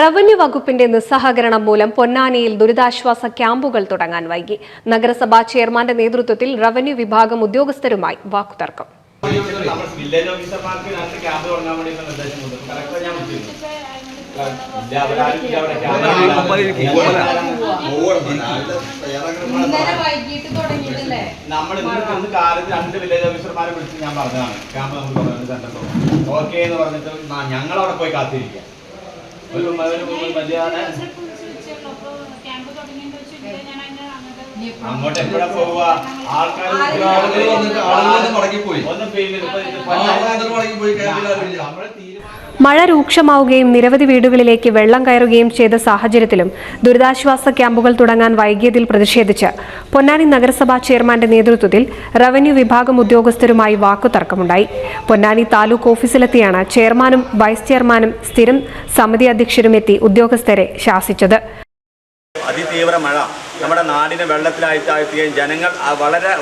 Revenue വകുപ്പിന്റെ നിസ്സഹകരണം മൂലം പൊന്നാനിയിൽ ദുരിതാശ്വാസ ക്യാമ്പുകൾ തുടങ്ങാൻ വൈകി. നഗരസഭാ ചെയർമാന്റെ നേതൃത്വത്തിൽ റവന്യൂ വിഭാഗം ഉദ്യോഗസ്ഥരുമായി വാക്കുതർക്കം. നമ്മൾ വില്ലേജ് ഓഫീസർമാരെ ഞാൻ ഓക്കെ എന്ന് പറഞ്ഞിട്ട് ഞങ്ങളവിടെ പോയി കാത്തിരിക്കുക. ഒരു അങ്ങോട്ട് എപ്പോഴാ പോവുക ആൾക്കാർ ആളുകൾ വന്നിട്ട് ആളുകൾ മടങ്ങിപ്പോയി. ഒന്ന് ആരുമില്ല. തീരുമാനം മഴ രൂക്ഷമാവുകയും നിരവധി വീടുകളിലേക്ക് വെള്ളം കയറുകയും ചെയ്ത സാഹചര്യത്തിലും ദുരിതാശ്വാസ ക്യാമ്പുകൾ തുടങ്ങാൻ വൈകിയതിൽ പ്രതിഷേധിച്ച് പൊന്നാനി നഗരസഭാ ചെയർമാന്റെ നേതൃത്വത്തിൽ റവന്യൂ വിഭാഗം ഉദ്യോഗസ്ഥരുമായി വാക്കുതർക്കമുണ്ടായി. പൊന്നാനി താലൂക്ക് ഓഫീസിലെത്തിയാണ് ചെയർമാനും വൈസ് ചെയർമാനും സ്ഥിരം സമിതി അധ്യക്ഷരും എത്തി ഉദ്യോഗസ്ഥരെ ശാസിച്ചത്. അതിതീവ്ര മഴ. നമ്മുടെ നാടിനെ വെള്ളത്തിലായി താഴ്ത്തുകയും ജനങ്ങൾ വളരെ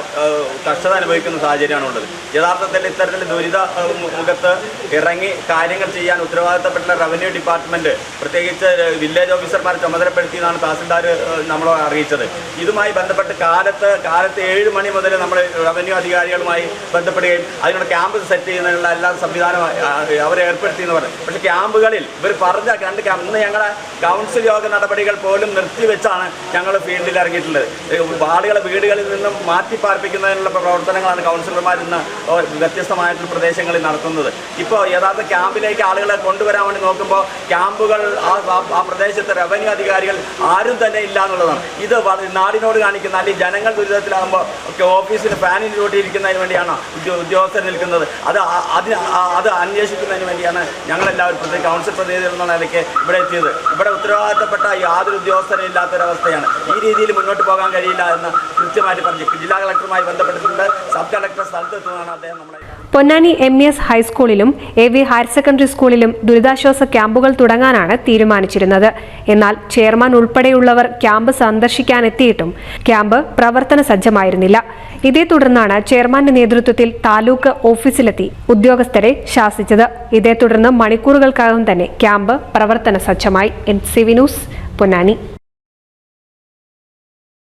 കഷ്ടത അനുഭവിക്കുന്ന സാഹചര്യമാണ് ഉള്ളത്. യഥാർത്ഥത്തിൽ ഇത്തരത്തിൽ ദുരിത മുഖത്ത് ഇറങ്ങി കാര്യങ്ങൾ ചെയ്യാൻ ഉത്തരവാദിത്തപ്പെട്ട റവന്യൂ ഡിപ്പാർട്ട്മെന്റ് പ്രത്യേകിച്ച് വില്ലേജ് ഓഫീസർമാർ ചുമതലപ്പെടുത്തിയെന്നാണ് തഹസിൽദാർ നമ്മളെ അറിയിച്ചത്. ഇതുമായി ബന്ധപ്പെട്ട് കാലത്ത് കാലത്ത് ഏഴ് മണി മുതൽ നമ്മൾ റവന്യൂ അധികാരികളുമായി ബന്ധപ്പെടുകയും അതിനുള്ള ക്യാമ്പ് സെറ്റ് ചെയ്യുന്നതിനുള്ള എല്ലാ സംവിധാനം അവരെ ഏർപ്പെടുത്തി എന്ന് പറഞ്ഞു. പക്ഷേ ക്യാമ്പുകളിൽ ഇവർ പറഞ്ഞ രണ്ട് ക്യാമ്പ് ഇന്ന് ഞങ്ങളുടെ കൗൺസിൽ യോഗ നടപടികൾ പോലും നിർത്തിവെച്ചാണ് ഞങ്ങൾ ഫീൽഡിൽ ഇറങ്ങിയിട്ടുള്ളത് വാർഡുകളെ വീടുകളിൽ നിന്നും മാറ്റി പാർപ്പിക്കുന്നതിനുള്ള പ്രവർത്തനങ്ങളാണ് കൗൺസിലർമാർ ഇന്ന് വ്യത്യസ്തമായിട്ടുള്ള പ്രദേശങ്ങളിൽ നടത്തുന്നത്. ഇപ്പോൾ യഥാർത്ഥ ക്യാമ്പിലേക്ക് ആളുകളെ കൊണ്ടുവരാൻ വേണ്ടി നോക്കുമ്പോൾ ക്യാമ്പുകൾ ആ പ്രദേശത്തെ റവന്യൂ അധികാരികൾ ആരും തന്നെ ഇല്ല എന്നുള്ളതാണ് ഇത് നാടിനോട് കാണിക്കുന്ന അല്ലെങ്കിൽ ജനങ്ങൾ ദുരിതത്തിലാകുമ്പോൾ ഓഫീസിൽ ഫാനിൽ ഇരിക്കുന്നതിന് വേണ്ടിയാണ് ഉദ്യോ- ഉദ്യോഗസ്ഥർ നിൽക്കുന്നത്. അത് അതിന് അത് അന്വേഷിക്കുന്നതിന് വേണ്ടിയാണ് ഞങ്ങളെല്ലാവരും പ്രത്യേക കൗൺസിൽ പ്രതിനിധികൾ എന്നുള്ള നിലയ്ക്ക് ഇവിടെ എത്തിയത്. ഇവിടെ ഉത്തരവാദിത്തപ്പെട്ട യാതൊരു ഉദ്യോഗസ്ഥരും ഇല്ലാത്തൊരവസ്ഥയാണ്. ഈ രീതിയിൽ മുന്നോട്ട് പോകാൻ കഴിയില്ല എന്ന് കൃത്യമായിട്ട് പറഞ്ഞു ജില്ലാ കളക്ടറുമായി ബന്ധപ്പെട്ടിട്ടുണ്ട്. സബ് കളക്ടർ സ്ഥലത്തെത്തുന്നതാണ് അദ്ദേഹം നമ്മളെ പൊന്നാനി എം ഇ എസ് ഹൈസ്കൂളിലും എ വി ഹയർ സെക്കൻഡറി സ്കൂളിലും ദുരിതാശ്വാസ ക്യാമ്പുകൾ തുടങ്ങാനാണ് തീരുമാനിച്ചിരുന്നത്. എന്നാൽ ചെയർമാൻ ഉൾപ്പെടെയുള്ളവർ ക്യാമ്പ് സന്ദർശിക്കാനെത്തിയിട്ടും ക്യാമ്പ് പ്രവർത്തന സജ്ജമായിരുന്നില്ല ഇതേ തുടർന്നാണ് ചെയർമാന്റെ നേതൃത്വത്തിൽ താലൂക്ക് ഓഫീസിലെത്തി ഉദ്യോഗസ്ഥരെ ശാസിച്ചത്. ഇതേ തുടർന്ന് മണിക്കൂറുകൾക്കകം തന്നെ ക്യാമ്പ് പ്രവർത്തന സജ്ജമായി എൻ സി ന്യൂസ് പൊന്നാനി.